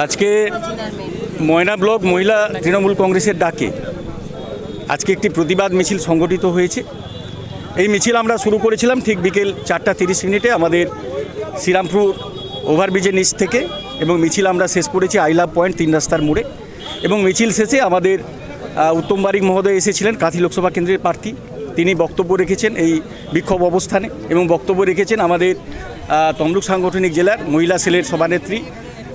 আজকে ময়না ব্লক মহিলা তৃণমূল কংগ্রেসের ডাকে। আজকে একটি প্রতিবাদ মিছিল সংগঠিত হয়েছে। এই মিছিল আমরা শুরু করেছিলাম ঠিক বিকেল চারটা তিরিশ মিনিটে আমাদের শ্রীরামপুর ওভারব্রিজের নিচ থেকে এবং মিছিল আমরা শেষ করেছি আইলাভ পয়েন্ট তিন রাস্তার মোড়ে। এবং মিছিল শেষে আমাদের উত্তম বারিক মহোদয় এসেছিলেন, কাঁথি লোকসভা কেন্দ্রের প্রার্থী। তিনি বক্তব্য রেখেছেন এই বিক্ষোভ অবস্থানে এবং বক্তব্য রেখেছেন আমাদের তমলুক সাংগঠনিক জেলার মহিলা সেলের সভানেত্রী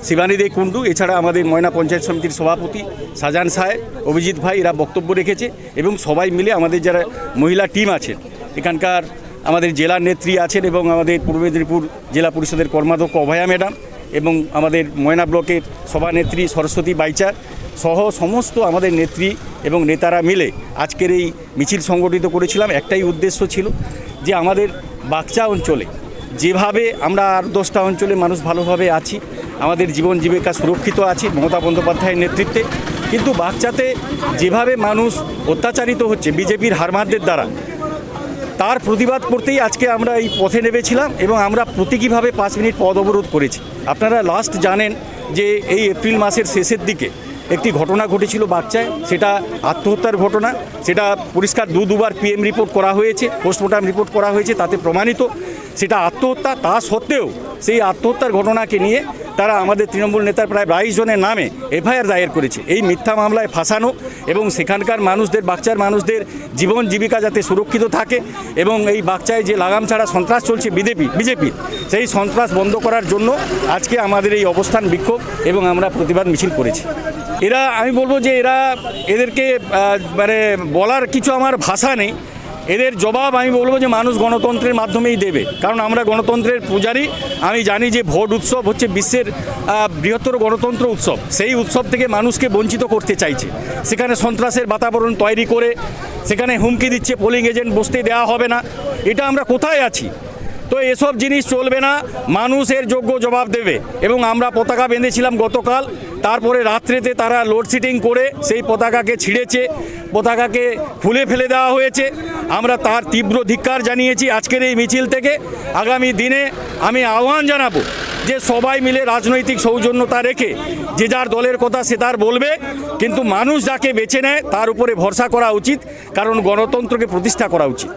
শিবানী দে কুণ্ডু, এছাড়া আমাদের ময়না পঞ্চায়েত সমিতির সভাপতি শাহজাহান সাহেব অভিজিৎ ভাই এরা বক্তব্য রেখেছে এবং সবাই মিলে আমাদের যারা মহিলা টিম আছেন এখানকার আমাদের জেলার নেত্রী আছেন এবং আমাদের পূর্ব মেদিনীপুর জেলা পরিষদের কর্মাধ্যক্ষ অভয়া ম্যাডাম এবং আমাদের ময়না ব্লকের সভানেত্রী সরস্বতী বাইচার সহ সমস্ত আমাদের নেত্রী এবং নেতারা মিলে আজকের এই মিছিল সংগঠিত করেছিলাম। একটাই উদ্দেশ্য ছিল যে আমাদের বাগচা অঞ্চলে যেভাবে আমরা আর দশটা অঞ্চলে মানুষ ভালোভাবে আছি আমাদের জীবন জীবিকা সুরক্ষিত আছি, মমতা বন্দ্যোপাধ্যায়ের নেতৃত্বে। কিন্তু বাচ্চাতে যেভাবে মানুষ অত্যাচারিত হচ্ছে বিজেপির হারমারদের দ্বারা, তার প্রতিবাদ করতেই আজকে আমরা এই পথে নেমেছিলাম এবং আমরা প্রতীকীভাবে পাঁচ মিনিট পদ অবরোধ করেছি। আপনারা লাস্ট জানেন যে এই এপ্রিল মাসের শেষের দিকে একটি ঘটনা ঘটেছিল বাচ্চায় সেটা আত্মহত্যার ঘটনা, সেটা পরিষ্কার দু দুবার পিএম রিপোর্ট করা হয়েছে পোস্টমর্টম রিপোর্ট করা হয়েছে, তাতে প্রমাণিত। সেটা আত্মহত্যা, তা সত্ত্বেও সেই আত্মহত্যার ঘটনাকে নিয়ে তারা আমাদের তৃণমূল নেতার প্রায় বাইশ জনের নামে এফআইআর দায়ের করেছে। এই মিথ্যা মামলায় ফাঁসানো এবং সেখানকার মানুষদের, বাচ্চার মানুষদের জীবন জীবিকা যাতে সুরক্ষিত থাকে এবং এই বাচ্চায় যে লাগাম ছাড়া সন্ত্রাস চলছে বিজেপি বিজেপির, সেই সন্ত্রাস বন্ধ করার জন্য আজকে আমাদের এই অবস্থান বিক্ষোভ এবং আমরা প্রতিবাদ মিছিল করেছি। এরা, আমি বলব যে এরা এদেরকে মানে বলার কিছু আমার ভাষা নেই। এদের জবাব আমি বলব যে মানুষ গণতন্ত্রের মাধ্যমেই দেবে। কারণ আমরা গণতন্ত্রের পূজারি, আমি জানি যে ভোট উৎসব হচ্ছে বিশ্বের বৃহত্তর গণতন্ত্র উৎসব। সেই উৎসব থেকে মানুষকে বঞ্চিত করতে চাইছে। সেখানে সন্ত্রাসের বাতাবরণ তৈরি করে, সেখানে হুমকি দিচ্ছে পোলিং এজেন্ট বসতে দেওয়া হবে না। এটা আমরা কোথায় আছি? তো এসব জিনিস চলবে না। মানুষের যোগ্য জবাব দেবে। এবং আমরা পতাকা বেঁধেছিলাম গতকাল। তারপরে রাত্রেতে তারা লোডশেডিং করে সেই পতাকাকে ছিঁড়েছে, পতাকাকে খুলে ফেলে দেওয়া হয়েছে। আমরা তার তীব্র ধিক্কার জানিয়েছি আজকের এই মিছিল থেকে। আগামী দিনে আমি আহ্বান জানাব যে সবাই মিলে রাজনৈতিক সৌজন্যতা রেখে যে যার দলের কথা সে তার বলবে, কিন্তু মানুষ যাকে বেছে নেয় তার উপরে ভরসা করা উচিত, কারণ গণতন্ত্রকে প্রতিষ্ঠা করা উচিত।